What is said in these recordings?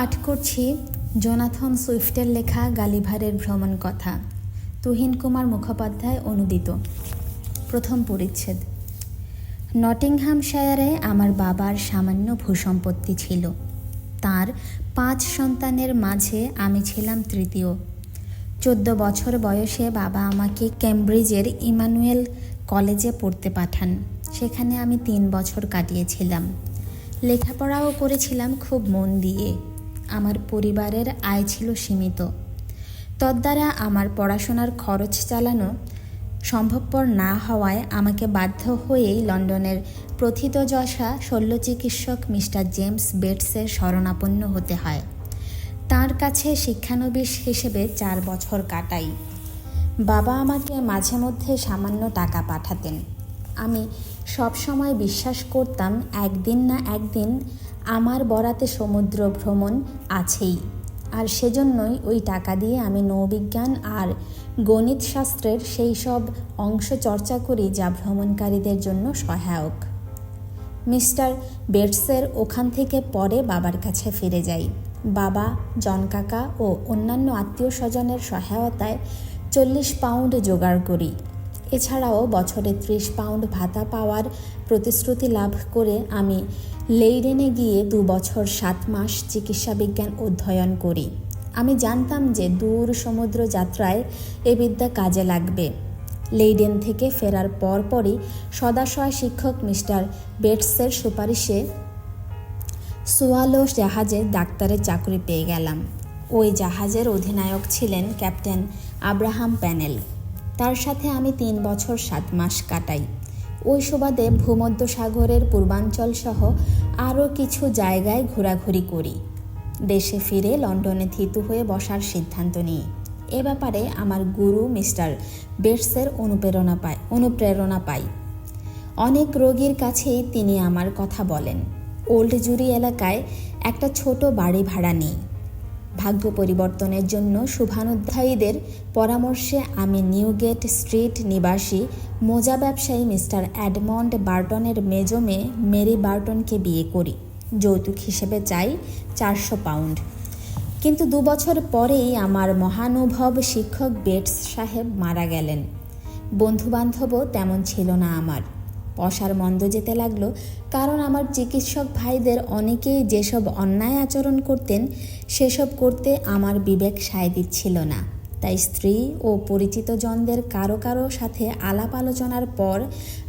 পাঠ করছি জোনাথন সুইফটের লেখা গালিভারের ভ্রমণ কথা। তুহিন কুমার মুখোপাধ্যায় অনুদিত। প্রথম পরিচ্ছেদ। নটিংহামশায়ারে আমার বাবার সামান্য ভূসম্পত্তি ছিল। তার পাঁচ সন্তানের মাঝে আমি ছিলাম তৃতীয়। চোদ্দ বছর বয়সে বাবা আমাকে ক্যামব্রিজের ইমানুয়েল কলেজে পড়তে পাঠান। সেখানে আমি তিন বছর কাটিয়েছিলাম। লেখাপড়াও করেছিলাম খুব মন দিয়ে। আমার পরিবারের আয় ছিল সীমিত। তদ্বারা আমার পড়াশোনার খরচ চালানো সম্ভবপর না হওয়ায় আমাকে বাধ্য হয়েই লন্ডনের প্রথিতযশা শল্য চিকিৎসক মিস্টার জেমস বেটসের শরণাপন্ন হতে হয়। তার কাছে শিক্ষানবিশ হিসেবে চার বছর কাটাই। বাবা আমাকে মাঝে মধ্যে সামান্য টাকা পাঠাতেন। আমি সব সময় বিশ্বাস করতাম, একদিন না একদিন আমার বরাতে সমুদ্র ভ্রমণ আছেই। আর সেজন্যই ওই টাকা দিয়ে আমি নৌবিজ্ঞান আর গণিত শাস্ত্রের সেই সব অংশ চর্চা করি যা ভ্রমণকারীদের জন্য সহায়ক। মিস্টার বেটসের ওখান থেকে পরে বাবার কাছে ফিরে যাই। বাবা, জন কাকা ও অন্যান্য আত্মীয় স্বজনের সহায়তায় চল্লিশ পাউন্ড জোগাড় করি। এছাড়াও বছরে ত্রিশ পাউন্ড ভাতা পাওয়ার প্রতিশ্রুতি লাভ করে আমি লেইডেনে গিয়ে দু বছর সাত মাস চিকিৎসা বিজ্ঞান অধ্যয়ন করি। আমি জানতাম যে দূর সমুদ্র যাত্রায় এ বিদ্যা কাজে লাগবে। লেইডেন থেকে ফেরার পরপরই সদাশয় শিক্ষক মিস্টার বেটসের সুপারিশে সুয়ালো জাহাজে ডাক্তারের চাকরি পেয়ে গেলাম। ওই জাহাজের অধিনায়ক ছিলেন ক্যাপ্টেন আব্রাহাম প্যানেল। তার সাথে আমি তিন বছর সাত মাস কাটাই। ওই সুবাদে ভূমধ্যসাগরের পূর্বাঞ্চল সহ আরও কিছু জায়গায় ঘোরাঘুরি করি। দেশে ফিরে লন্ডনে থিতু হয়ে বসার সিদ্ধান্ত নিই। এ ব্যাপারে আমার গুরু মিস্টার বেটসের অনুপ্রেরণা পাই অনুপ্রেরণা পাই। অনেক রোগীর কাছেই তিনি আমার কথা বলেন। ওল্ড জুরি এলাকায় একটা ছোট বাড়ি ভাড়া নিই। ভাগ্য পরিবর্তনের জন্য শুভানুধ্যায়ীদের পরামর্শে আমি নিউগেট স্ট্রিট নিবাসী, মোজা ব্যবসায়ী মিস্টার অ্যাডমন্ড বার্টনের মেজো মেয়ে মেরি বার্টনকে বিয়ে করি। যৌতুক হিসেবে চাই চারশো পাউন্ড। কিন্তু দু বছর পরেই আমার মহানুভব শিক্ষক বেটস সাহেব মারা গেলেন। বন্ধুবান্ধবও তেমন ছিল না আমার। পশার মন্দ যেতে লাগল, কারণ আমার চিকিৎসক ভাইদের অনেকেই যেসব অন্যায় আচরণ করতেন, সেসব করতে আমার বিবেক সায় দিচ্ছিল না। তাই স্ত্রী ও পরিচিত জনদের কারও কারও সাথে আলাপ আলোচনার পর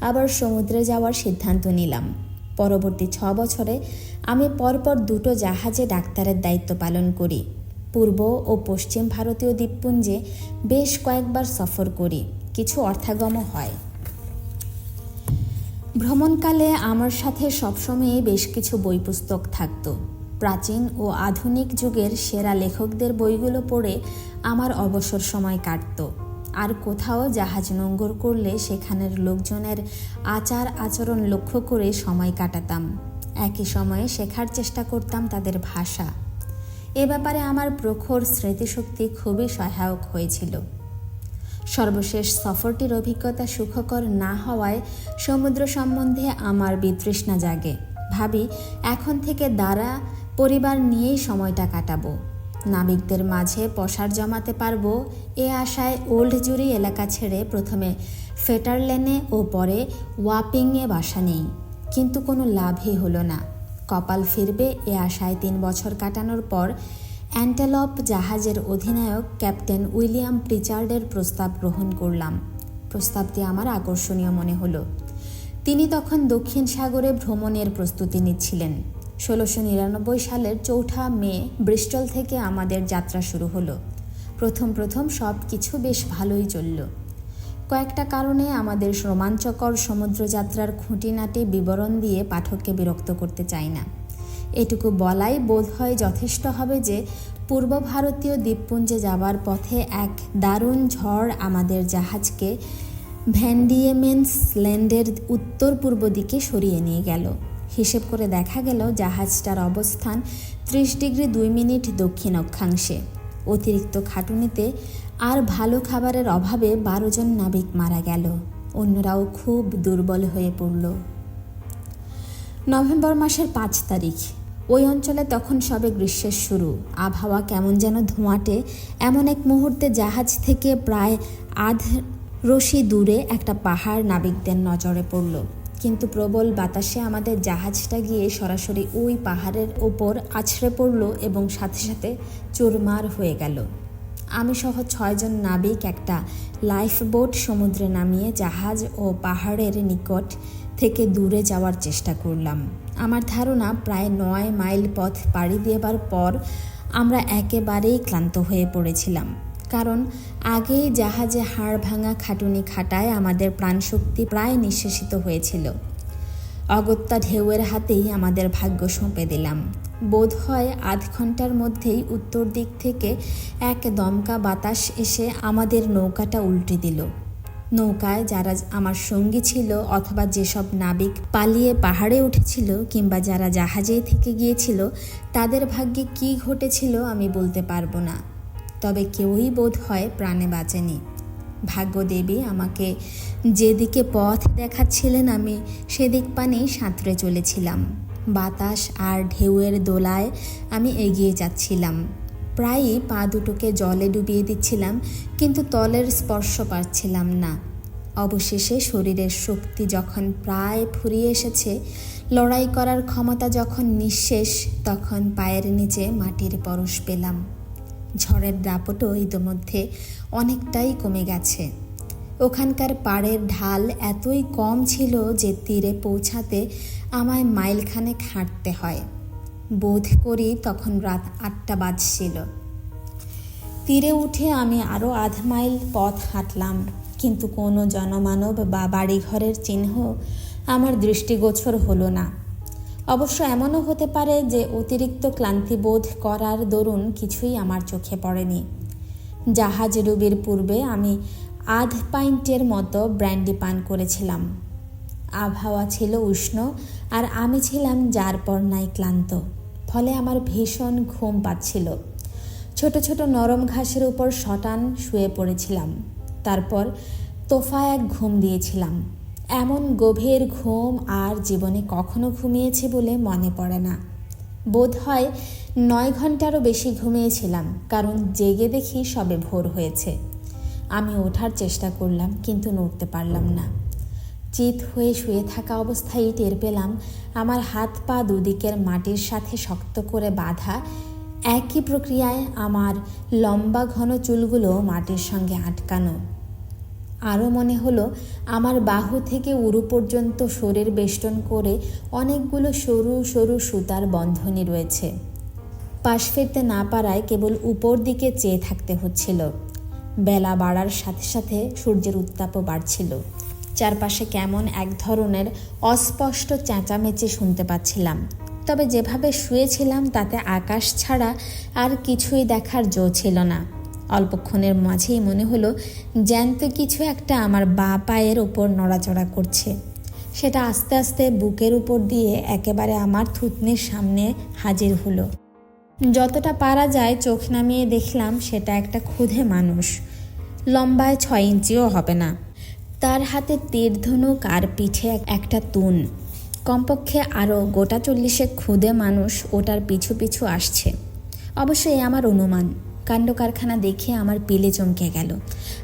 আবার সমুদ্রে যাওয়ার সিদ্ধান্ত নিলাম। পরবর্তী ছ বছরে আমি পরপর দুটো জাহাজে ডাক্তারের দায়িত্ব পালন করি। পূর্ব ও পশ্চিম ভারতীয় দ্বীপপুঞ্জে বেশ কয়েকবার সফর করি। কিছু অর্থাগমও হয়। ভ্রমণকালে আমার সাথে সবসময়ই বেশ কিছু বই পুস্তক থাকত। প্রাচীন ও আধুনিক যুগের সেরা লেখকদের বইগুলো পড়ে আমার অবসর সময় কাটত। আর কোথাও জাহাজ নোঙ্গর করলে সেখানের লোকজনের আচার আচরণ লক্ষ্য করে সময় কাটাতাম। একই সময়ে শেখার চেষ্টা করতাম তাদের ভাষা। এ ব্যাপারে আমার প্রখর স্মৃতিশক্তি খুবই সহায়ক হয়েছিল। সর্বশেষ সফরটির অভিজ্ঞতা সুখকর না হওয়ায় সমুদ্র সম্বন্ধে আমার বিতৃষ্ণা জাগে। ভাবি, এখন থেকে দ্বারা পরিবার নিয়েই সময়টা কাটাবো। নাবিকদের মাঝে পসার জমাতে পারব এ আশায় ওল্ড জুরি এলাকা ছেড়ে প্রথমে ফেটারলেনে ও পরে ওয়াপিংয়ে বাসা নেই। কিন্তু কোনো লাভই হলো না। কপাল ফিরবে এ আশায় তিন বছর কাটানোর পর অ্যান্টেলপ জাহাজের অধিনায়ক ক্যাপ্টেন উইলিয়াম প্রিচার্ডের প্রস্তাব গ্রহণ করলাম। প্রস্তাবটি আমার আকর্ষণীয় মনে হলো। তিনি তখন দক্ষিণ সাগরে ভ্রমণের প্রস্তুতি নিচ্ছিলেন। ষোলোশো নিরানব্বই সালের চৌঠা মে ব্রিস্টল থেকে আমাদের যাত্রা শুরু হলো। প্রথম প্রথম সব কিছু বেশ ভালোই চলল। কয়েকটা কারণে আমাদের রোমাঞ্চকর সমুদ্রযাত্রার খুঁটিনাটি বিবরণ দিয়ে পাঠককে বিরক্ত করতে চাই না। এটুকু বলাই বোধ হয় যথেষ্ট হবে যে পূর্ব ভারতীয় দ্বীপপুঞ্জে যাবার পথে এক দারুণ ঝড় আমাদের জাহাজকে ভ্যান্ডিয়েমেন্স ল্যান্ডের উত্তর পূর্ব দিকে সরিয়ে নিয়ে গেল। হিসেব করে দেখা গেল জাহাজটার অবস্থান ত্রিশ ডিগ্রি দুই মিনিট দক্ষিণ অক্ষাংশে। অতিরিক্ত খাটুনিতে আর ভালো খাবারের অভাবে বারো জন নাবিক মারা গেল। অন্যরাও খুব দুর্বল হয়ে পড়ল। নভেম্বর মাসের পাঁচ তারিখ। ওই অঞ্চলে তখন সবে গ্রীষ্মের শুরু। আবহাওয়া কেমন যেন ধোঁয়াটে। এমন এক মুহূর্তে জাহাজ থেকে প্রায় আধ রশি দূরে একটা পাহাড় নাবিকদের নজরে পড়ল। কিন্তু প্রবল বাতাসে আমাদের জাহাজটা গিয়ে সরাসরি ওই পাহাড়ের ওপর আছড়ে পড়ল এবং সাথে সাথে চুরমার হয়ে গেল। আমি সহ ছয়জন নাবিক একটা লাইফ বোট সমুদ্রে নামিয়ে জাহাজ ও পাহাড়ের নিকট থেকে দূরে যাওয়ার চেষ্টা করলাম। আমার ধারণা প্রায় নয় মাইল পথ পাড়ি দেবার পর আমরা একেবারেই ক্লান্ত হয়ে পড়েছিলাম। কারণ আগেই জাহাজে হাড় ভাঙা খাটুনি খাটায় আমাদের প্রাণশক্তি প্রায় নিঃশেষিত হয়েছিল। অগত্যা ঢেউয়ের হাতেই আমাদের ভাগ্য সঁপে দিলাম। বোধ হয় আধ ঘণ্টার মধ্যেই উত্তর দিক থেকে এক দমকা বাতাস এসে আমাদের নৌকাটা উল্টে দিল। নৌকায় যারা আমার সঙ্গী ছিল অথবা যেসব নাবিক পালিয়ে পাহাড়ে উঠেছিল কিংবা যারা জাহাজে থেকে গিয়েছিল, তাদের ভাগ্যে কি ঘটেছিল আমি বলতে পারব না। তবে কেউই বোধ হয় প্রাণে বাঁচেনি। ভাগ্যদেবী আমাকে যেদিকে পথ দেখাচ্ছিলেন আমি, সেদিক পানেই সাঁতরে চলেছিলাম। বাতাস আর ঢেউয়ের দোলায় আমি এগিয়ে যাচ্ছিলাম। প্রায়ই পা দুটোকে জলে ডুবিয়ে দিচ্ছিলাম, কিন্তু তলের স্পর্শ পাচ্ছিলাম না। অবশেষে শরীরের শক্তি যখন প্রায় ফুরিয়ে এসেছে, লড়াই করার ক্ষমতা যখন নিঃশেষ, তখন পায়ের নিচে মাটির পরশ পেলাম। ঝড়ের দাপটও ইতোমধ্যে অনেকটাই কমে গেছে। ওখানকার পাড়ের ঢাল এতই কম ছিল যে তীরে পৌঁছাতে আমায় মাইলখানেক হাঁটতে হয়। বোধ করি তখন রাত আটটা বাজছিল। তীরে উঠে আমি আরও আধ মাইল পথ হাঁটলাম, কিন্তু কোনো জনমানব বা বাড়িঘরের চিহ্ন আমার দৃষ্টিগোচর হলো না। অবশ্য এমনও হতে পারে যে অতিরিক্ত ক্লান্তিবোধ করার দরুন কিছুই আমার চোখে পড়েনি। জাহাজ ডুবির পূর্বে আমি আধ পাইন্টের মতো ব্র্যান্ডি পান করেছিলাম। আবহাওয়া ছিল উষ্ণ আর আমি ছিলাম যার পর নাই ক্লান্ত। ফলে আমার ভীষণ ঘুম পাচ্ছিল। ছোট ছোট নরম ঘাসের উপর শটান শুয়ে পড়েছিলাম। তারপর তোফা এক ঘুম দিয়েছিলাম। এমন গভীর ঘুম আর জীবনে কখনো ঘুমিয়েছি বলে মনে পড়ে না। বোধ হয় নয় ঘন্টারও বেশি ঘুমিয়েছিলাম, কারণ জেগে দেখি সবে ভোর হয়েছে। আমি ওঠার চেষ্টা করলাম, কিন্তু নড়তে পারলাম না। চিত হয়ে শুয়ে থাকা অবস্থায় টের পেলাম আমার হাত পা দুদিকের মাটির সাথে শক্ত করে বাঁধা একই প্রক্রিয়ায় আমার লম্বা ঘন চুলগুলো মাটির সঙ্গে আটকানো। আরও মনে হলো আমার বাহু থেকে উরু পর্যন্ত শরীর বেষ্টন করে অনেকগুলো সরু সরু সুতার বন্ধনী রয়েছে। পাশ ফিরতে না পারায় কেবল উপর দিকে চেয়ে থাকতে হচ্ছিল। বেলা বাড়ার সাথে সাথে সূর্যের উত্তাপও বাড়ছিল। চারপাশে কেমন এক ধরনের অস্পষ্ট চেঁচামেচি শুনতে পাচ্ছিলাম। তবে যেভাবে শুয়েছিলাম তাতে আকাশ ছাড়া আর কিছুই দেখার জো ছিল না। অল্পক্ষণের মাঝেই মনে হলো জ্যান্ত কিছু একটা আমার বা পায়ের ওপর নড়াচড়া করছে। সেটা আস্তে আস্তে বুকের উপর দিয়ে একেবারে আমার থুতনির সামনে হাজির হলো। যতটা পারা যায় চোখ নামিয়ে দেখলাম সেটা একটা ক্ষুধে মানুষ। লম্বায় ছয় ইঞ্চিও হবে না। তার হাতে তীর ধনুক আর পিঠে একটা তুন। কমপক্ষে আরও গোটা চল্লিশে ক্ষুদে মানুষ ওটার পিছু পিছু আসছে। অবশ্যই আমার অনুমান। কাণ্ড কারখানা দেখে আমার পিলে চমকে গেল।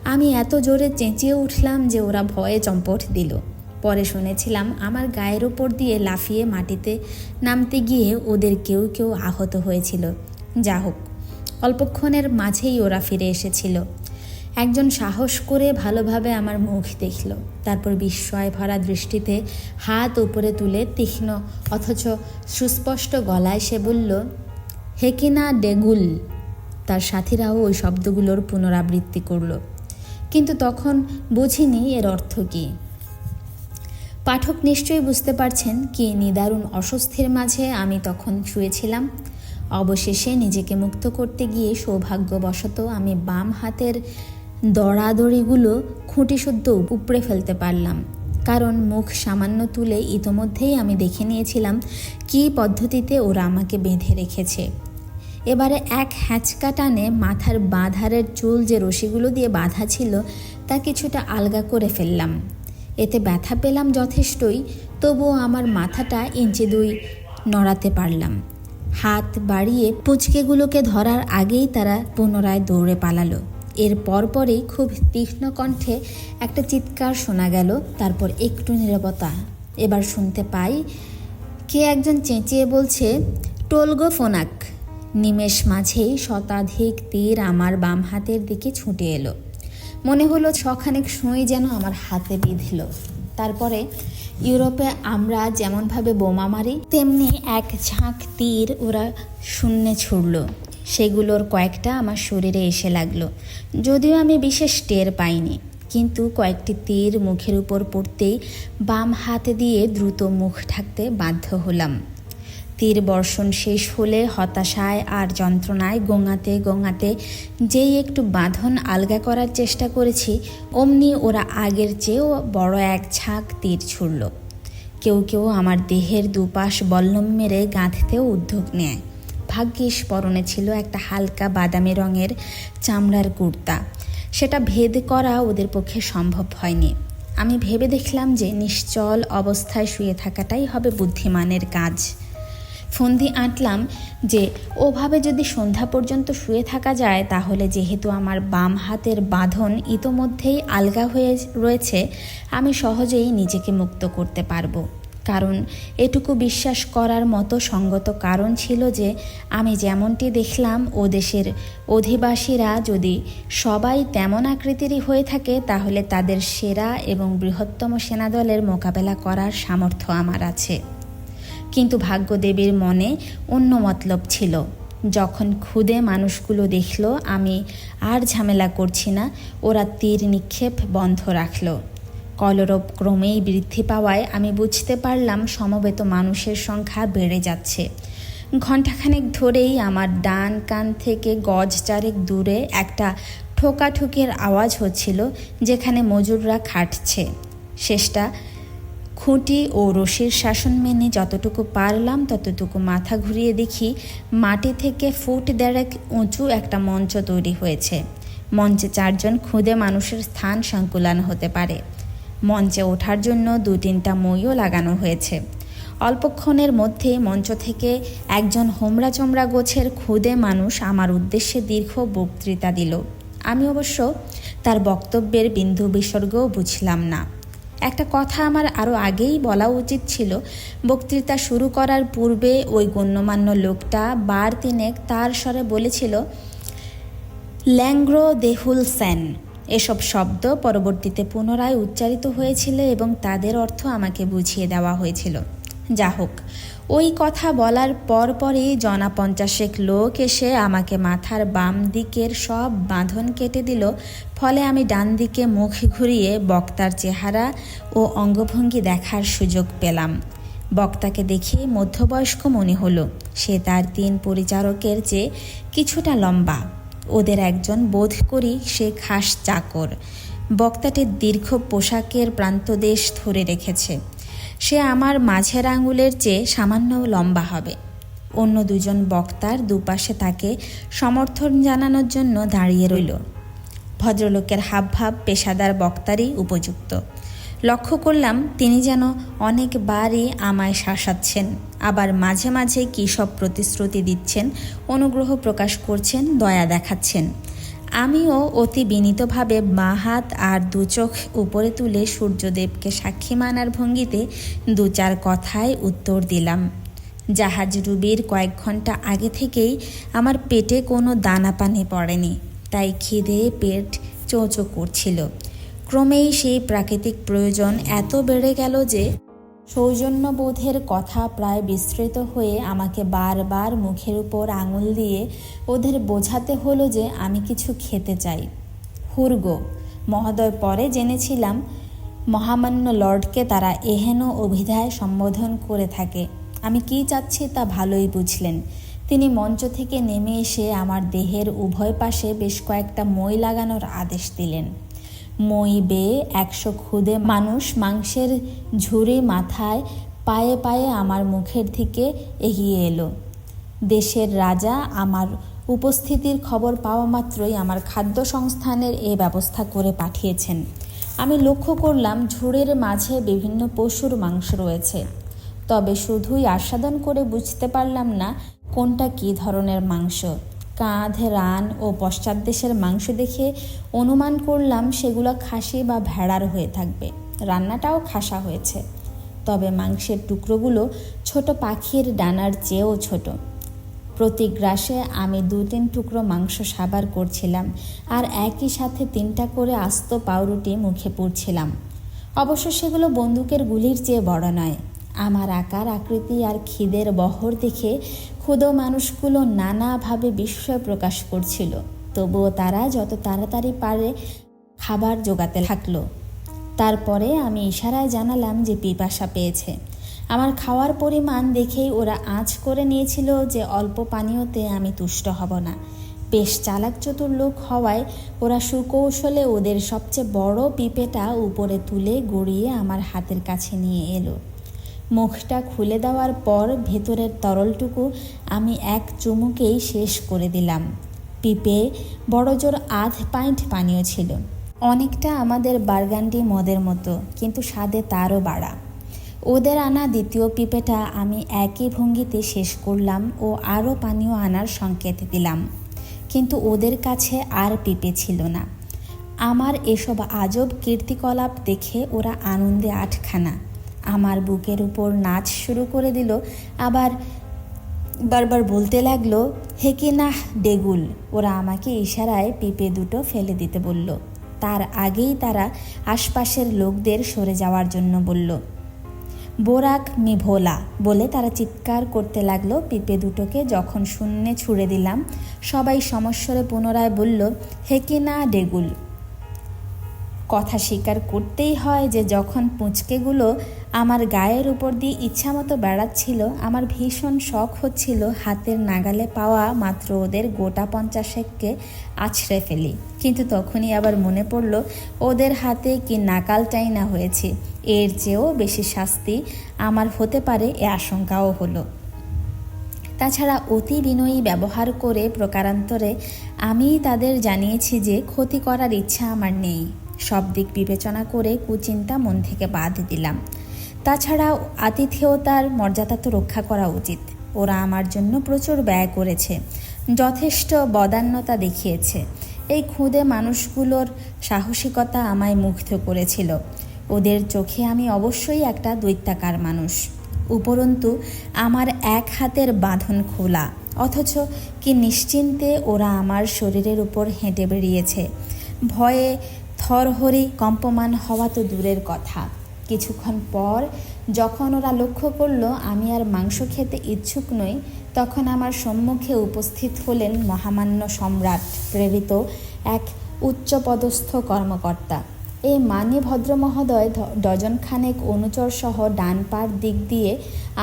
আমি এত জোরে চেঁচিয়ে উঠলাম যে ওরা ভয়ে চম্পট দিল। পরে শুনেছিলাম আমার গায়ের ওপর দিয়ে লাফিয়ে মাটিতে নামতে গিয়ে ওদের কেউ কেউ আহত হয়েছিল। যা হোক অল্পক্ষণের মাঝেই ওরা ফিরে এসেছিল। একজন সাহস করে ভালোভাবে আমার মুখ দেখল। তারপর বিস্ময় ভরা দৃষ্টিতে হাত উপরে তুলে তীক্ষ্ণ অথচ সুস্পষ্ট গলায় সে বলল হেকিনা ডেগুল তার সাথীরাও ওই শব্দগুলোর পুনরাবৃত্তি করল। কিন্তু তখন বুঝিনি এর অর্থ কী। পাঠক নিশ্চয়ই বুঝতে পারছেন কি নিদারুণ অস্বস্তির মাঝে আমি তখন শুয়েছিলাম। অবশেষে নিজেকে মুক্ত করতে গিয়ে সৌভাগ্যবশত আমি বাম হাতের দড়াদড়িগুলো খুঁটি শুদ্ধ উপড়ে ফেলতে পারলাম। কারণ মুখ সামান্য তুলে ইতোমধ্যেই আমি দেখে নিয়েছিলাম কী পদ্ধতিতে ওরা আমাকে বেঁধে রেখেছে। এবারে এক হ্যাঁচকা টানে মাথার বাঁধারের চুল যে রশিগুলো দিয়ে বাঁধা ছিল, তা কিছুটা আলগা করে ফেললাম। এতে ব্যথা পেলাম যথেষ্টই, তবুও আমার মাথাটা ইঞ্চি দুই নড়াতে পারলাম। হাত বাড়িয়ে পুচকেগুলোকে ধরার আগেই তারা পুনরায় দৌড়ে পালালো। এর পরপরই খুব তীক্ষ্ণ কণ্ঠে একটা চিৎকার শোনা গেল, তারপর একটু নীরবতা। এবার শুনতে পাই, কে একজন চেঁচিয়ে বলছে টোলগো ফোনাক। নিমেষ মাঝেই শতাধিক তীর আমার বাম হাতের দিকে ছুটে এলো। মনে হলো ছখানেক সুঁই যেন আমার হাতে বিঁধল। তারপরে, ইউরোপে আমরা যেমনভাবে বোমা মারি, তেমনি এক ঝাঁক তীর ওরা শূন্যে ছুড়ল। সেগুলোর কয়েকটা আমার শরীরে এসে লাগল। যদিও আমি বিশেষ টের পাইনি, কিন্তু কয়েকটি তীর মুখের উপর পড়তেই বাম হাতে দিয়ে দ্রুত মুখ ঢাকতে বাধ্য হলাম। তীর বর্ষণ শেষ হলে হতাশায় আর যন্ত্রণায় গোঙাতে গোঙাতে যেই একটু বাঁধন আলগা করার চেষ্টা করেছি, অমনি ওরা আগের চেয়েও বড় এক ঝাঁক তীর ছুড়ল। কেউ কেউ আমার দেহের দুপাশ বল্লম মেরে গাঁথতেও উদ্যোগ নেয়। ভাগ্যিস পরনে ছিল একটা হালকা বাদামি রঙের চামড়ার কুর্তা। সেটা ভেদ করা ওদের পক্ষে সম্ভব হয়নি। আমি ভেবে দেখলাম যে নিশ্চল অবস্থায় শুয়ে থাকাটাই হবে বুদ্ধিমানের কাজ। ফন্দি আঁটলাম যে, ওভাবে যদি সন্ধ্যা পর্যন্ত শুয়ে থাকা যায়, তাহলে যেহেতু আমার বাম হাতের বাঁধন ইতোমধ্যেই আলগা হয়ে রয়েছে, আমি সহজেই নিজেকে মুক্ত করতে পারব। কারণ এটুকু বিশ্বাস করার মতো সঙ্গত কারণ ছিল যে আমি যেমনটি দেখলাম, ও দেশের অধিবাসীরা যদি সবাই তেমন আকৃতিরই হয়ে থাকে, তাহলে তাদের সেরা এবং বৃহত্তম সেনাদলের মোকাবেলা করার সামর্থ্য আমার আছে। কিন্তু ভাগ্যদেবীর মনে অন্য মতলব ছিল। যখন খুদে মানুষগুলো দেখল, আমি আর ঝামেলা করছি না, ওরা তীর নিক্ষেপ বন্ধ রাখল। কলরব ক্রমেই বৃদ্ধি পাওয়ায় আমি বুঝতে পারলাম সমবেত মানুষের সংখ্যা বেড়ে যাচ্ছে। ঘণ্টাখানেক ধরেই আমার ডান কান থেকে গজ চারেক দূরে একটা ঠোকাঠুকির আওয়াজ হচ্ছিল, যেখানে মজুররা খাটছে। শেষটা, খুঁটি ও রশির শাসন মেনে যতটুকু পারলাম ততটুকু মাথা ঘুরিয়ে দেখি মাটি থেকে ফুট দেড়েক উঁচু একটা মঞ্চ তৈরি হয়েছে। মঞ্চে চারজন খুদে মানুষের স্থান সংকুলান হতে পারে। মঞ্চে ওঠার জন্য দু তিনটা মইও লাগানো হয়েছে। অল্পক্ষণের মধ্যে মঞ্চ থেকে একজন হোমরা চমড়া গোছের খুদে মানুষ আমার উদ্দেশ্যে দীর্ঘ বক্তৃতা দিল। আমি অবশ্য তার বক্তব্যের বিন্দু বিসর্গও বুঝলাম না। একটা কথা আমার আরও আগেই বলা উচিত ছিল, বক্তৃতা শুরু করার পূর্বে ওই গণ্যমান্য লোকটা বার তিনেক তার স্বরে বলেছিল ল্যাংগ্রো দেহুল সেন। এসব শব্দ পরবর্তীতে পুনরায় উচ্চারিত হয়েছিল এবং তাদের অর্থ আমাকে বুঝিয়ে দেওয়া হয়েছিল। যা হোক, ওই কথা বলার পর পরই জনা পঞ্চাশেক লোক এসে আমাকে মাথার বাম দিকের সব বাঁধন কেটে দিল, ফলে আমি ডান দিকে মুখ ঘুরিয়ে বক্তার চেহারা ও অঙ্গভঙ্গি দেখার সুযোগ পেলাম। বক্তাকে দেখে মধ্যবয়স্ক মনে হলো, সে তার তিন পরিচারকের চেয়ে কিছুটা লম্বা। ওদের একজন বোধ করি সে খাস চাকর। বক্তাটির দীর্ঘ পোশাকের প্রান্তদেশ ধরে রেখেছে। সে আমার মাঝের আঙুলের চেয়ে সামান্য লম্বা হবে। অন্য দুজন বক্তার দুপাশে তাকে সমর্থন জানানোর জন্য দাঁড়িয়ে রইল। ভদ্রলোকের হাবভাব পেশাদার বক্তারই উপযুক্ত। লক্ষ্য করলাম তিনি যেন অনেকবারই আমায় শাসাচ্ছেন। আবার মাঝে মাঝে কী সব প্রতিশ্রুতি দিচ্ছেন, অনুগ্রহ প্রকাশ করছেন, দয়া দেখাচ্ছেন। আমিও অতি বিনীতভাবে বাঁ হাত আর দু চোখ উপরে তুলে সূর্যদেবকে সাক্ষী মানার ভঙ্গিতে দু চার কথায় উত্তর দিলাম। জাহাজ রুবির কয়েক ঘণ্টা আগে থেকেই আমার পেটে কোনো দানা পানি পড়েনি, তাই খিদে পেট চোঁচো করছিল। ক্রমেই সেই প্রাকৃতিক প্রয়োজন এত বেড়ে গেল যে সৌজন্যবোধের কথা প্রায় বিস্তৃত হয়ে আমাকে বারবার মুখের উপর আঙুল দিয়ে ওদের বোঝাতে হলো যে আমি কিছু খেতে চাই। হুরগো, মহোদয় পরে জেনেছিলাম মহামান্য লর্ডকে তারা এহেন অভিধায় সম্বোধন করে থাকে। আমি কি চাচ্ছি তা ভালোই বুঝলেন। তিনি মঞ্চ থেকে নেমে এসে আমার দেহের উভয় পাশে বেশ কয়েকটা মই লাগানোর আদেশ দিলেন। মই বেয়ে একশো খুদে মানুষ মাংসের ঝুড়ি মাথায় পায়ে পায়ে আমার মুখের দিকে এগিয়ে এলো। দেশের রাজা আমার উপস্থিতির খবর পাওয়া মাত্রই আমার খাদ্য সংস্থানের এ ব্যবস্থা করে পাঠিয়েছেন। আমি লক্ষ্য করলাম ঝুড়ের মাঝে বিভিন্ন পশুর মাংস রয়েছে। তবে শুধুই আস্বাদন করে বুঝতে পারলাম না কোনটা কী ধরনের মাংস। কাঁধ, রান ও পশ্চাৎদেশের মাংস দেখে অনুমান করলাম সেগুলো খাসি বা ভেড়ার হয়ে থাকবে। রান্নাটাও খাসা হয়েছে। তবে মাংসের টুকরোগুলো ছোট পাখির ডানার চেয়েও ছোট। প্রতি গ্রাসে আমি দু তিন টুকরো মাংস সাবার করছিলাম আর একই সাথে তিনটা করে আস্ত পাউরুটি মুখে পুড়ছিলাম। অবশ্য সেগুলো বন্দুকের গুলির চেয়ে বড় নয়। আমার আকার, আকৃতি আর খিদের বহর দেখে ক্ষুদ মানুষগুলো নানাভাবে বিস্ময় প্রকাশ করছিল। তবুও তারা যত তাড়াতাড়ি পারে খাবার জোগাতে থাকল। তারপরে আমি ইশারায় জানালাম যে পিপাসা পেয়েছে। আমার খাওয়ার পরিমাণ দেখেই ওরা আঁচ করে নিয়েছিল যে অল্প পানীয়তে আমি তুষ্ট হব না। বেশ চালাক চতুর লোক হওয়ায় ওরা সুকৌশলে ওদের সবচেয়ে বড় পিপেটা উপরে তুলে গড়িয়ে আমার হাতের কাছে নিয়ে এলো। মুখটা খুলে দেওয়ার পর ভেতরের তরলটুকু আমি এক চুমুকেই শেষ করে দিলাম। পিপে বড়জোর আধ পাইন্ট পানীয় ছিল। অনেকটা আমাদের বার্গান্ডি মদের মতো, কিন্তু স্বাদে তারও বাড়া। ওদের আনা দ্বিতীয় পিপেটা আমি একই ভঙ্গিতে শেষ করলাম ও আরও পানীয় আনার সংকেত দিলাম। কিন্তু ওদের কাছে আর পিপে ছিল না। আমার এসব আজব কীর্তিকলাপ দেখে ওরা আনন্দে আটখানা। আমার বুকের উপর নাচ শুরু করে দিল। আবার বারবার বলতে লাগল, হে কি না ডেগুল? ওরা আমাকে ইশারায় পিপে দুটো ফেলে দিতে বলল। তার আগেই তারা আশপাশের লোকদের সরে যাওয়ার জন্য বলল, বোরাক মি ভোলা বলে তারা চিৎকার করতে লাগল। পিপে দুটোকে যখন শূন্যে ছুড়ে দিলাম, সবাই সমস্বরে পুনরায় বলল, হে কি না ডেগুল? কথা স্বীকার করতেই হয় যে যখন পুঁচকেগুলো আমার গায়ের উপর দিয়ে ইচ্ছামতো বেড়াচ্ছিল, আমার ভীষণ শখ হচ্ছিল হাতের নাগালে পাওয়া মাত্র ওদের গোটা পঞ্চাশেককে আছড়ে ফেলি। কিন্তু তখনই আবার মনে পড়ল, ওদের হাতে কি নাকালটাই না হয়েছে। এর চেয়েও বেশি শাস্তি আমার হতে পারে এ আশঙ্কাও হলো। তাছাড়া অতি বিনয়ী ব্যবহার করে প্রকারান্তরে আমি তাদের জানিয়েছি যে ক্ষতি করার ইচ্ছা আমার নেই। সব দিক বিবেচনা করে কুচিন্তা মন থেকে বাদ দিলাম। তাছাড়াও আতিথেয়তার মর্যাদা তো রক্ষা করা উচিত। ওরা আমার জন্য প্রচুর ব্যয় করেছে, যথেষ্ট বদান্যতা দেখিয়েছে। এই খুদে মানুষগুলোর সাহসিকতা আমায় মুগ্ধ করেছিল। ওদের চোখে আমি অবশ্যই একটা দৈত্যাকার মানুষ। উপরন্তু, আমার এক হাতের বাঁধন খোলা, অথচ কি নিশ্চিন্তে ওরা আমার শরীরের উপর হেঁটে বেরিয়েছে ভয়ে থরহরি কম্পমান হওয়া তো দূরের কথা। কিছুক্ষণ পর যখন ওরা লক্ষ্য করল আমি আর মাংস খেতে ইচ্ছুক নই, তখন আমার সম্মুখে উপস্থিত হলেন মহামান্য সম্রাট, প্রেরিত এক উচ্চপদস্থ কর্মকর্তা। এই মানি ভদ্র মহোদয় ডজন খানেক অনুচর সহ ডান পার দিক দিয়ে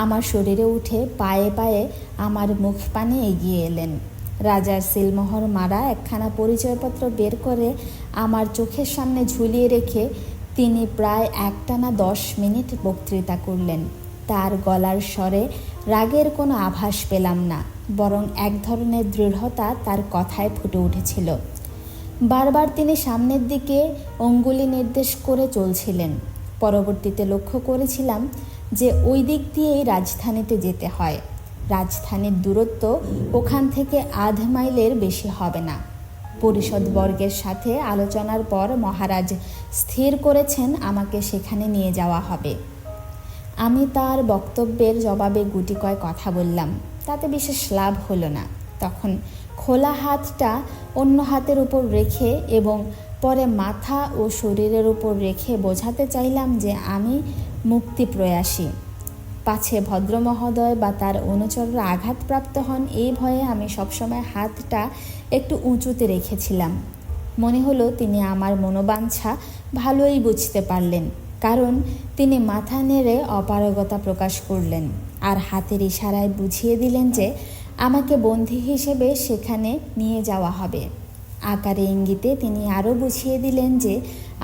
আমার শরীরে উঠে পায়ে পায়ে আমার মুখ পানে এগিয়ে এলেন। রাজার সিলমোহর মারা একখানা পরিচয়পত্র বের করে আমার চোখের সামনে ঝুলিয়ে রেখে তিনি প্রায় একটানা দশ মিনিট বক্তৃতা করলেন। তার গলার স্বরে রাগের কোনো আভাস পেলাম না, বরং এক ধরনের দৃঢ়তা তার কথায় ফুটে উঠেছিল। বারবার তিনি সামনের দিকে অঙ্গুলি নির্দেশ করে চলছিলেন। পরবর্তীতে লক্ষ্য করেছিলাম যে ওই দিক দিয়েই রাজধানীতে যেতে হয়। রাজধানীর দূরত্ব ওখান থেকে আধ মাইলের বেশি হবে না। পরিষদবর্গের সাথে আলোচনার পর মহারাজ স্থির করেছেন, আমাকে সেখানে নিয়ে যাওয়া হবে। আমি তার বক্তব্যের জবাবে গুটি কয় কথা বললাম। তাতে বিশেষ লাভ হলো না। তখন খোলা হাতটা অন্য হাতের উপর রেখে এবং পরে মাথা ও শরীরের উপর রেখে বোঝাতে চাইলাম যে আমি মুক্তি প্রয়াসী পাছে ভদ্রমহোদয় বা তার অনুচররা আঘাতপ্রাপ্ত হন, এই ভয়ে আমি সবসময় হাতটা একটু উঁচুতে রেখেছিলাম। মনে হলো তিনি আমার মনোবাঞ্ছা ভালোই বুঝতে পারলেন, কারণ তিনি মাথা নেড়ে অপারগতা প্রকাশ করলেন আর হাতের ইশারায় বুঝিয়ে দিলেন যে আমাকে বন্দী হিসেবে সেখানে নিয়ে যাওয়া হবে। আকারে ইঙ্গিতে তিনি আরও বুঝিয়ে দিলেন যে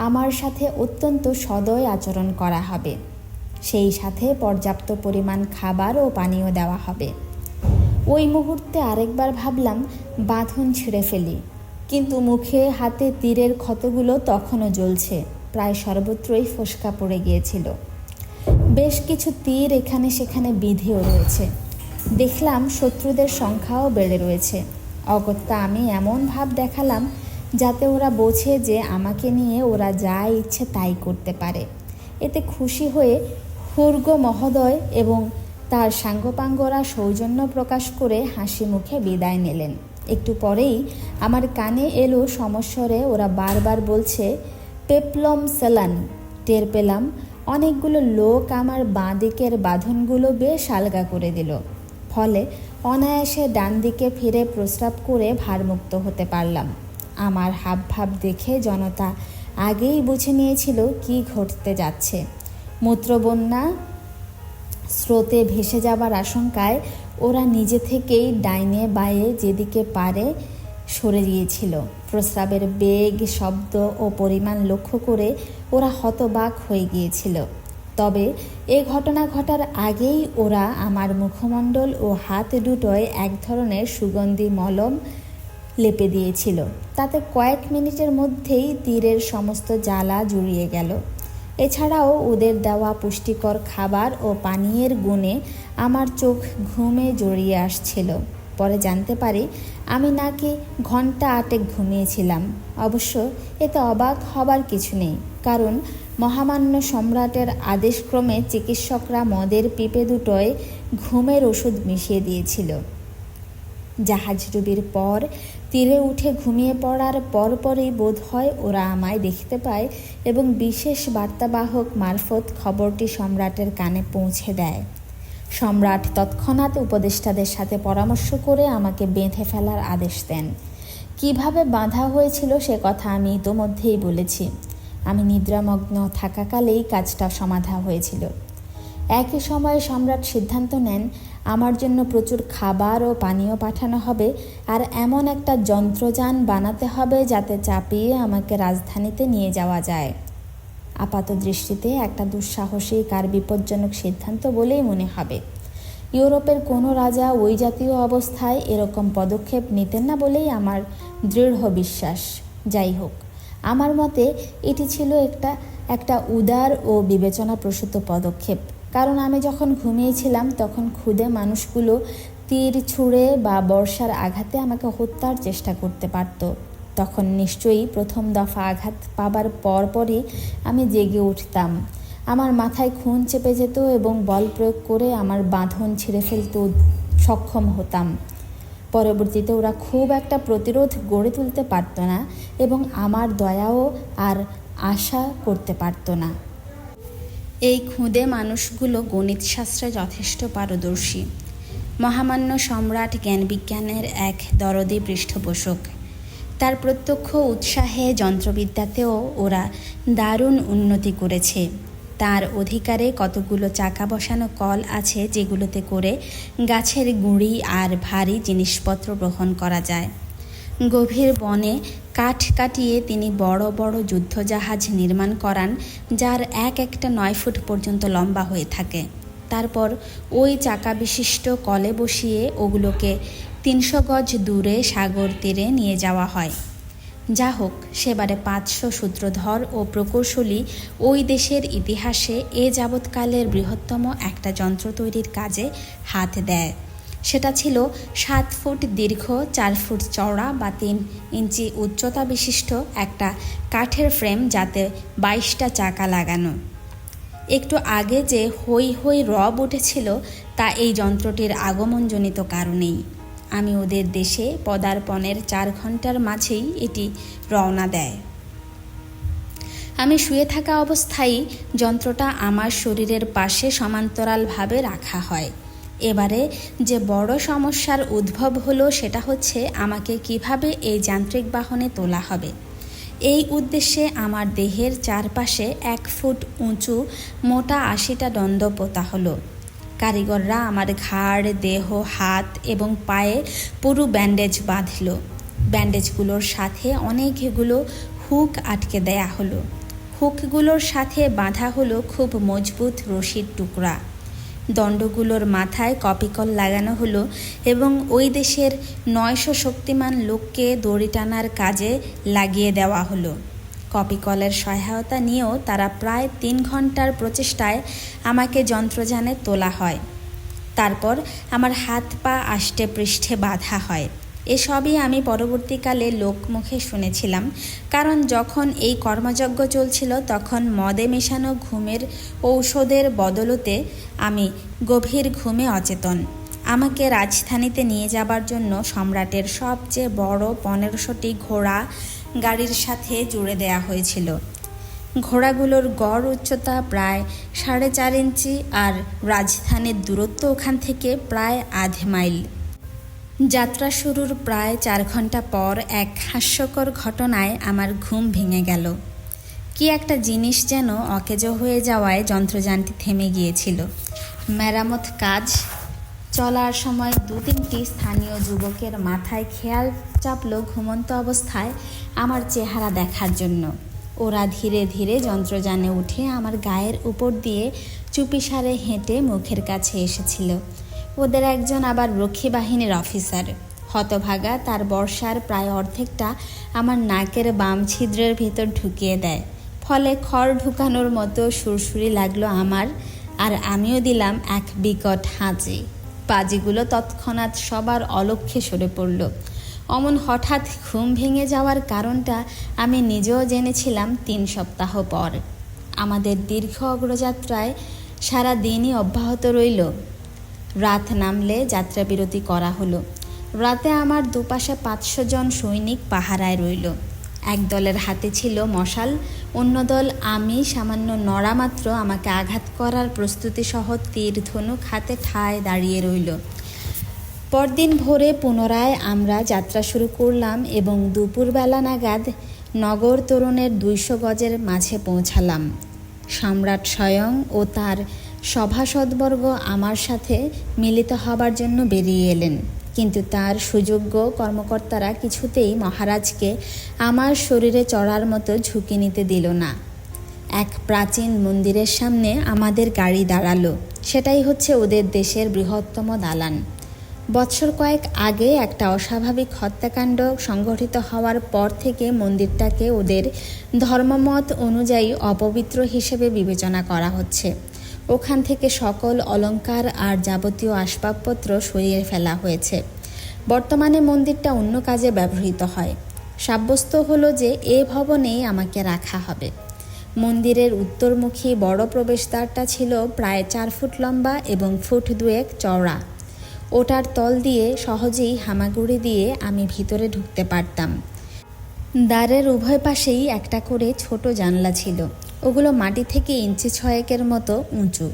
আমার সাথে অত্যন্ত সদয় আচরণ করা হবে। সেই সাথে পর্যাপ্ত পরিমাণ খাবার ও পানীয় দেওয়া হবে। ওই মুহূর্তে আরেকবার ভাবলাম, বাঁধন ছিঁড়ে ফেলি। কিন্তু মুখে হাতে তীরের ক্ষতগুলো তখনও জ্বলছে, প্রায় সর্বত্রই ফোসকা পড়ে গিয়েছিল। বেশ কিছু তীর এখানে সেখানে বিধেও রয়েছে। দেখলাম শত্রুদের সংখ্যাও বেড়ে রয়েছে। অগত্যা আমি এমন ভাব দেখালাম যাতে ওরা বোঝে যে আমাকে নিয়ে ওরা যা ইচ্ছে তাই করতে পারে। এতে খুশি হয়ে হুর্গ মহোদয় এবং তার সাঙ্গপাঙ্গরা সৌজন্য প্রকাশ করে হাসি মুখে বিদায় নিলেন। একটু পরেই আমার কানে এলো সমস্বরে ওরা বারবার বলছে, পেপলম সেলান, টের পেলাম, অনেকগুলো লোক আমার বাঁ দিকের বাঁধনগুলো বেশ আলগা করে দিল। ফলে অনায়াসে ডান দিকে ফিরে প্রস্রাব করে ভারমুক্ত হতে পারলাম। আমার হাবভাব দেখে জনতা আগেই বুঝে নিয়েছিল কি ঘটতে যাচ্ছে। মূত্রবন্যা স্রোতে ভেসে যাবার আশঙ্কায় ওরা নিজে থেকেই ডাইনে বায়ে যেদিকে পারে সরে গিয়েছিল। প্রস্রাবের বেগ, শব্দ ও পরিমাণ লক্ষ্য করে ওরা হতবাক হয়ে গিয়েছিল। তবে এ ঘটনা ঘটার আগেই ওরা আমার মুখমণ্ডল ও হাত দুটোয় এক ধরনের সুগন্ধি মলম লেপে দিয়েছিল। তাতে কয়েক মিনিটের মধ্যেই তীরের সমস্ত জ্বালা জুড়িয়ে গেল। এছাড়াও ওদের দেওয়া পুষ্টিকর খাবার ও পানীয়ের গুণে আমার চোখ ঘুমে জড়িয়ে আসছিল। পরে জানতে পারি আমি নাকি ঘণ্টা আটেক ঘুমিয়েছিলাম। অবশ্য এতে অবাক হবার কিছু নেই, কারণ মহামান্য সম্রাটের আদেশক্রমে চিকিৎসকরা মদের পিপে দুটোয় ঘুমের ওষুধ মিশিয়ে দিয়েছিল। জাহাজ ডুবির পর তীরে উঠে ঘুমিয়ে পড়ার পরপরই বোধ হয় ওরা আমায় দেখতে পায় এবং বিশেষ বার্তাবাহক মারফত খবরটি সম্রাটের কানে পৌঁছে দেয়। সম্রাট তৎক্ষণাৎ উপদেষ্টাদের সাথে পরামর্শ করে আমাকে বেঁধে ফেলার আদেশ দেন। কীভাবে বাঁধা হয়েছিল সে কথা আমি ইতোমধ্যেই বলেছি। আমি নিদ্রামগ্ন থাকাকালেই কাজটা সমাধা হয়েছিল। একই সময়ে সম্রাট সিদ্ধান্ত নেন আমার জন্য প্রচুর খাবার ও পানীয় পাঠানো হবে আর এমন একটা যন্ত্রযান বানাতে হবে যাতে চাপিয়ে আমাকে রাজধানীতে নিয়ে যাওয়া যায়। আপাত দৃষ্টিতে একটা দুঃসাহসী কার বিপজ্জনক সিদ্ধান্ত বলেই মনে হবে। ইউরোপের কোনো রাজা ওই জাতীয় অবস্থায় এরকম পদক্ষেপ নিতেন না বলেই আমার দৃঢ় বিশ্বাস। যাই হোক, আমার মতে এটি ছিল একটা একটা উদার ও বিবেচনাপ্রসূত পদক্ষেপ। কারণ আমি যখন ঘুমিয়েছিলাম, তখন ক্ষুদে মানুষগুলো তীর ছুঁড়ে বা বর্ষার আঘাতে আমাকে হত্যার চেষ্টা করতে পারত। তখন নিশ্চয়ই প্রথম দফা আঘাত পাবার পরপরই আমি জেগে উঠতাম। আমার মাথায় খুন চেপে যেত এবং বল প্রয়োগ করে আমার বাঁধন ছিঁড়ে ফেলতে সক্ষম হতাম। পরবর্তীতে ওরা খুব একটা প্রতিরোধ গড়ে তুলতে পারত না এবং আমার দয়াও আর আশা করতে পারত না। এই খুদে মানুষগুলো গণিত শাস্ত্রে যথেষ্ট পারদর্শী। মহামান্য সম্রাট জ্ঞানবিজ্ঞানের এক দরদি পৃষ্ঠপোষক। তার প্রত্যক্ষ উৎসাহে যন্ত্রবিদ্যাতেও ওরা দারুণ উন্নতি করেছে। তার অধিকারে কতগুলো চাকা বসানো কল আছে যেগুলোতে করে গাছের গুঁড়ি আর ভারী জিনিসপত্র গ্রহণ করা যায়। গভীর বনে কাঠ কাটিয়ে তিনি বড় বড় যুদ্ধজাহাজ নির্মাণ করান, যার এক একটা নয় ফুট পর্যন্ত লম্বা হয়ে থাকে। তারপর ওই চাকা বিশিষ্ট কলে বসিয়ে ওগুলোকে তিনশো গজ দূরে সাগর তীরে নিয়ে যাওয়া হয়। যা হোক সেবারে পাঁচশো সূত্রধর ও প্রকৌশলী ওই দেশের ইতিহাসে এ যাবৎকালের বৃহত্তম একটা যন্ত্র তৈরির কাজে হাত দেয়। সেটা ছিল সাত ফুট দীর্ঘ, চার ফুট চওড়া বা তিন ইঞ্চি উচ্চতা বিশিষ্ট একটা কাঠের ফ্রেম যাতে বাইশটা চাকা লাগানো। একটু আগে যে হই হই রব উঠেছিল, তা এই যন্ত্রটির আগমনজনিত কারণেই। আমি ওদের দেশে পদার্পণের চার ঘণ্টার মাঝেই এটি রওনা দেয়। আমি শুয়ে থাকা অবস্থায় যন্ত্রটা আমার শরীরের পাশে সমান্তরালভাবে রাখা হয়। এবারে যে বড় সমস্যার উদ্ভব হলো সেটা হচ্ছে আমাকে কীভাবে এই যান্ত্রিক বাহনে তোলা হবে। এই উদ্দেশ্যে আমার দেহের চারপাশে এক ফুট উঁচু মোটা আশিটা দণ্ড পোতা হলো। কারিগররা আমার ঘাড়, দেহ, হাত এবং পায়ে পুরো ব্যান্ডেজ বাঁধল। ব্যান্ডেজগুলোর সাথে অনেকগুলো হুক আটকে দেয়া হলো। হুকগুলোর সাথে বাঁধা হলো খুব মজবুত রশির টুকরা। দণ্ডগুলোর মাথায় কপিকল লাগানো হলো এবং ওই দেশের নয়শো শক্তিমান লোককে দড়ি টানার কাজে লাগিয়ে দেওয়া হলো। কপিকলের সহায়তা নিয়েও তারা প্রায় তিন ঘণ্টার প্রচেষ্টায় আমাকে যন্ত্রযানে তোলা হয়। তারপর আমার হাত পা আষ্টে পৃষ্ঠে বাধা হয়। এসবই আমি পরবর্তীকালে লোকমুখে শুনেছিলাম। কারণ যখন এই কর্মযজ্ঞ চলছিল, তখন মদে মেশানো ঘুমের ঔষধের বদলতে আমি গভীর ঘুমে অচেতন। আমাকে রাজধানীতে নিয়ে যাবার জন্য সম্রাটের সবচেয়ে বড় পনেরোশোটি ঘোড়া গাড়ির সাথে জুড়ে দেয়া হয়েছিল। ঘোড়াগুলোর গড় উচ্চতা প্রায় সাড়ে চার ইঞ্চি আর রাজধানীর দূরত্ব ওখান থেকে প্রায় আধ মাইল। যাত্রা শুরুর প্রায় চার ঘণ্টা পর এক হাস্যকর ঘটনায় আমার ঘুম ভেঙে গেল। কি একটা জিনিস যেন অকেজ হয়ে যাওয়ায় যন্ত্রযানটি থেমে গিয়েছিল। মেরামত কাজ, চলার সময় দু তিনটি স্থানীয় যুবকের মাথায় খেয়াল চাপল ঘুমন্ত অবস্থায় আমার চেহারা দেখার জন্য। ওরা ধীরে ধীরে যন্ত্রযানে উঠে আমার গায়ের উপর দিয়ে চুপিসারে হেঁটে মুখের কাছে এসেছিল। ওদের একজন আবার রক্ষী বাহিনীর অফিসার। হতভাগা, তার বর্ষার প্রায় অর্ধেকটা আমার নাকের বাম ছিদ্রের ভেতর ঢুকিয়ে দেয়। ফলে খড় ঢুকানোর মতো সুরসুরি লাগল আমার, আর আমিও দিলাম এক বিকট হাঁচি পাজিগুলো তৎক্ষণাৎ সবার অলক্ষ্যে সরে পড়ল। অমন হঠাৎ ঘুম ভেঙে যাওয়ার কারণটা আমি নিজেও জেনেছিলাম তিন সপ্তাহ পর। আমাদের দীর্ঘ অগ্রযাত্রায় সারা দিনই অব্যাহত রইল। রাত নামলে যাত্রা বিরতি করা হলো। রাতে আমার দুপাশে পাঁচশো জন সৈনিক পাহারায় রইল। এক দলের হাতে ছিল মশাল, অন্য দল আমি সামান্য নড়া মাত্র আমাকে আঘাত করার প্রস্তুতি সহ তীর ধনুক হাতে ঠায় দাঁড়িয়ে রইল। পরদিন ভোরে পুনরায় আমরা যাত্রা শুরু করলাম এবং দুপুরবেলা নাগাদ নগর তরুণের দুইশো গজের মাঝে পৌঁছালাম। সম্রাট স্বয়ং ও তার সভাসদবর্গ আমার সাথে মিলিত হবার জন্য বেরিয়ে এলেন। কিন্তু তার সুযোগ্য কর্মকর্তারা কিছুতেই মহারাজকে আমার শরীরে চড়ার মতো ঝুঁকি নিতে দিল না। এক প্রাচীন মন্দিরের সামনে আমাদের গাড়ি দাঁড়াল। সেটাই হচ্ছে ওদের দেশের বৃহত্তম দালান। বৎসর কয়েক আগে একটা অস্বাভাবিক হত্যাকাণ্ড সংঘটিত হওয়ার পর থেকে মন্দিরটাকে ওদের ধর্মমত অনুযায়ী অপবিত্র হিসেবে বিবেচনা করা হচ্ছে। ওখান থেকে সকল অলংকার আর যাবতীয় আসবাবপত্র সরিয়ে ফেলা হয়েছে। বর্তমানে মন্দিরটা অন্য কাজে ব্যবহৃত হয়। সাব্যস্ত হলো যে এ ভবনেই আমাকে রাখা হবে। মন্দিরের উত্তরমুখী বড় প্রবেশদ্বারটা ছিল প্রায় চার ফুট লম্বা এবং ফুট দুয়েক চওড়া। ওটার তল দিয়ে সহজেই হামাগুড়ি দিয়ে আমি ভিতরে ঢুকতে পারতাম। দ্বারের উভয় পাশেই একটা করে ছোট জানলা ছিল। ওগুলো মাটি থেকে ইঞ্চি ছয়েকের মতো উঁচু।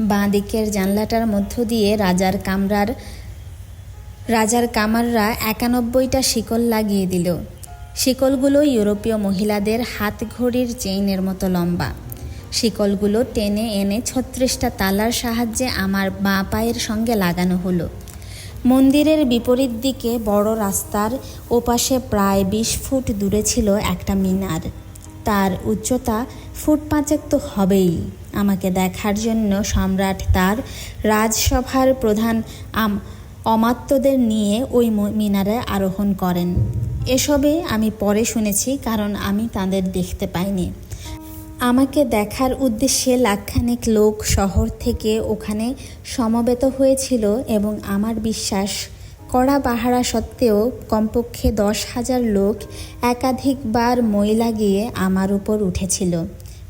বাঁ দিকের জানলাটার মধ্য দিয়ে রাজার কামরার রাজার কামাররা একানব্বইটা শিকল লাগিয়ে দিল। শিকলগুলো ইউরোপীয় মহিলাদের হাত ঘড়ির চেইনের মতো লম্বা। শিকলগুলো টেনে এনে ছত্রিশটা তালার সাহায্যে আমার বাঁ পায়ের সঙ্গে লাগানো হলো। মন্দিরের বিপরীত দিকে বড় রাস্তার ওপাশে প্রায় বিশ ফুট দূরে ছিল একটা মিনার। তার উচ্চতা ফুট পাঁচেক তো হবেই। আমাকে দেখার জন্য সম্রাট তার রাজসভার প্রধান আম, অমাত্যদের নিয়ে ওই মিনারে আরোহণ করেন। এসবে আমি পরে শুনেছি, কারণ আমি তাদের দেখতে পাইনি। আমাকে দেখার উদ্দেশ্যে লাখখানেক লোক শহর থেকে ওখানে সমবেত হয়েছিল এবং আমার বিশ্বাস, কড়া পাহারা সত্ত্বেও কমপক্ষে দশ হাজার লোক একাধিকবার মই লাগিয়ে আমার উপর উঠেছিল।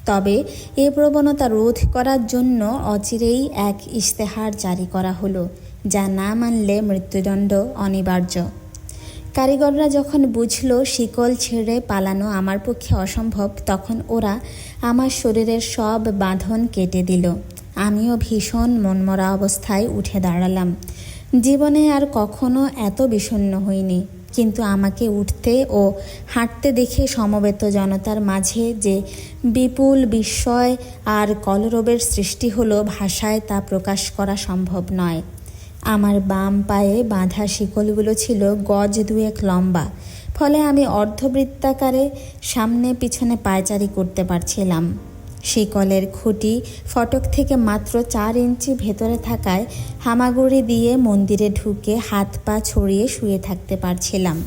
তবে এ প্রবণতা রোধ করার জন্য অচিরেই এক ইশতেহার জারি করা হলো, যা না মানলে মৃত্যুদণ্ড অনিবার্য। কারিগররা যখন বুঝল শিকল ছেড়ে পালানো আমার পক্ষে অসম্ভব, তখন ওরা আমার শরীরের সব বাঁধন কেটে দিল। আমিও ভীষণ মনমরা অবস্থায় উঠে দাঁড়ালাম। জীবনে আর কখনো এত বিষণ্ন হইনি। কিন্তু আমাকে উঠতে ও হাঁটতে দেখে সমবেত জনতার মাঝে যে বিপুল বিস্ময় আর কলরবের সৃষ্টি হলো ভাষায় তা প্রকাশ করা সম্ভব নয়। আমার বাম পায়ে বাঁধা শিকলগুলো ছিল গজ দুয়েক লম্বা, ফলে আমি অর্ধবৃত্তাকারে সামনে পিছনে পায়চারি করতে পারছিলাম। শিকলের খুঁটি ফটক থেকে মাত্র চার ইঞ্চি ভেতরে থাকায় হামাগুড়ি দিয়ে মন্দিরে ঢুকে হাত পা ছড়িয়ে শুয়ে থাকতে পারছিলাম।